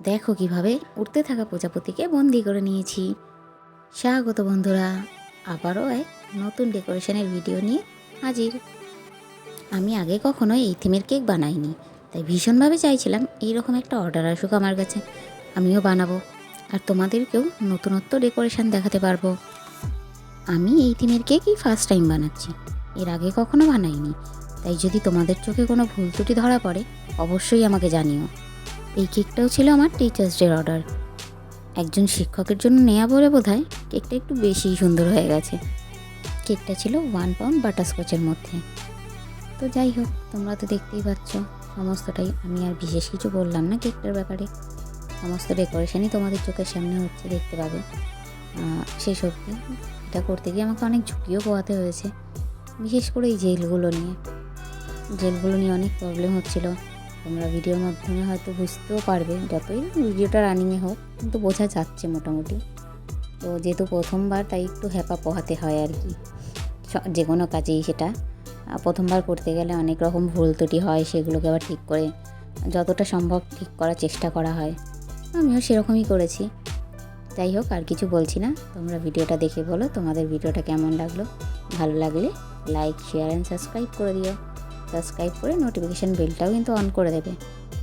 দেখো কীভাবে উঠতে থাকা প্রজাপতিকে বন্দি করে নিয়েছি। স্বাগত বন্ধুরা, আবারও এক নতুন ডেকোরেশনের ভিডিও নিয়ে হাজির। আমি আগে কখনো এই থিমের কেক বানাইনি, তাই ভীষণভাবে চাইছিলাম এইরকম একটা অর্ডার আসুক আমার কাছে। আমিও বানাবো, আর তোমাদেরকেও নতুনত্ব ডেকোরেশন দেখাতে পারব। আমি এই থিমের কেকই ফার্স্ট টাইম বানাচ্ছি, এর আগে কখনো বানাইনি, তাই যদি তোমাদের চোখে কোনো ভুল ত্রুটি ধরা পড়ে, অবশ্যই আমাকে জানিও। এই কেকটাও ছিল আমার টিচার্স ডের অর্ডার একজন শিক্ষকের জন্য নেওয়া বলে বোধ হয় কেকটা একটু বেশিই সুন্দর হয়ে গেছে। কেকটা ছিল ওয়ান পাউন্ড বাটারস্কচের মধ্যে। তো যাই হোক, তোমরা তো দেখতেই পাচ্ছ, সমস্তটাই আমি আর বিশেষ কিছু বললাম না কেকটার ব্যাপারে। সমস্ত ডেকোরেশনই তোমাদের চোখের সামনে হচ্ছে, দেখতে পাবে। সেই সত্যি এটা করতে গিয়ে আমাকে অনেক ঝুঁকিও পোয়াতে হয়েছে, বিশেষ করে এই জেলগুলো নিয়ে। জেলগুলো নিয়ে অনেক প্রবলেম হচ্ছিল। তোমরা ভিডিওর মাধ্যমে হয়তো বুঝতেও পারবে যতই ভিডিওটা রানিংয়ে হোক, কিন্তু বোঝা যাচ্ছে মোটামুটি। তো যেহেতু প্রথমবার, তাই একটু হ্যাপা পোহাতে হয় আর কি। যে কোনো কাজেই সেটা। প্রথমবার করতে গেলে অনেক রকম ভুল ত্রুটি হয়, সেগুলোকে আবার ঠিক করে, যতটা সম্ভব ঠিক করার চেষ্টা করা হয়। আমিও সেরকমই করেছি। যাই হোক, আর কিছু বলছি না। তোমরা ভিডিওটা দেখে বলো, তোমাদের ভিডিওটা কেমন লাগল? ভালো লাগলে লাইক শেয়ার অ্যান্ড সাবস্ক্রাইব করে দিও। সাবস্ক্রাইব করে নোটিফিকেশান বেলটাও কিন্তু অন করে দেবে।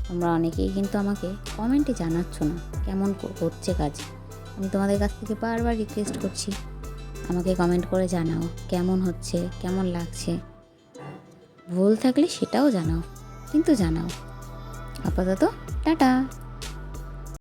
তোমরা অনেকেই কিন্তু আমাকে কমেন্টে জানাচ্ছ না কেমন হচ্ছে কাজ। আমি তোমাদের কাছ থেকে বারবার রিকোয়েস্ট করছি, আমাকে কমেন্ট করে জানাও কেমন হচ্ছে, কেমন লাগছে। ভুল থাকলে সেটাও জানাও, কিন্তু জানাও। আপাতত, টাটা!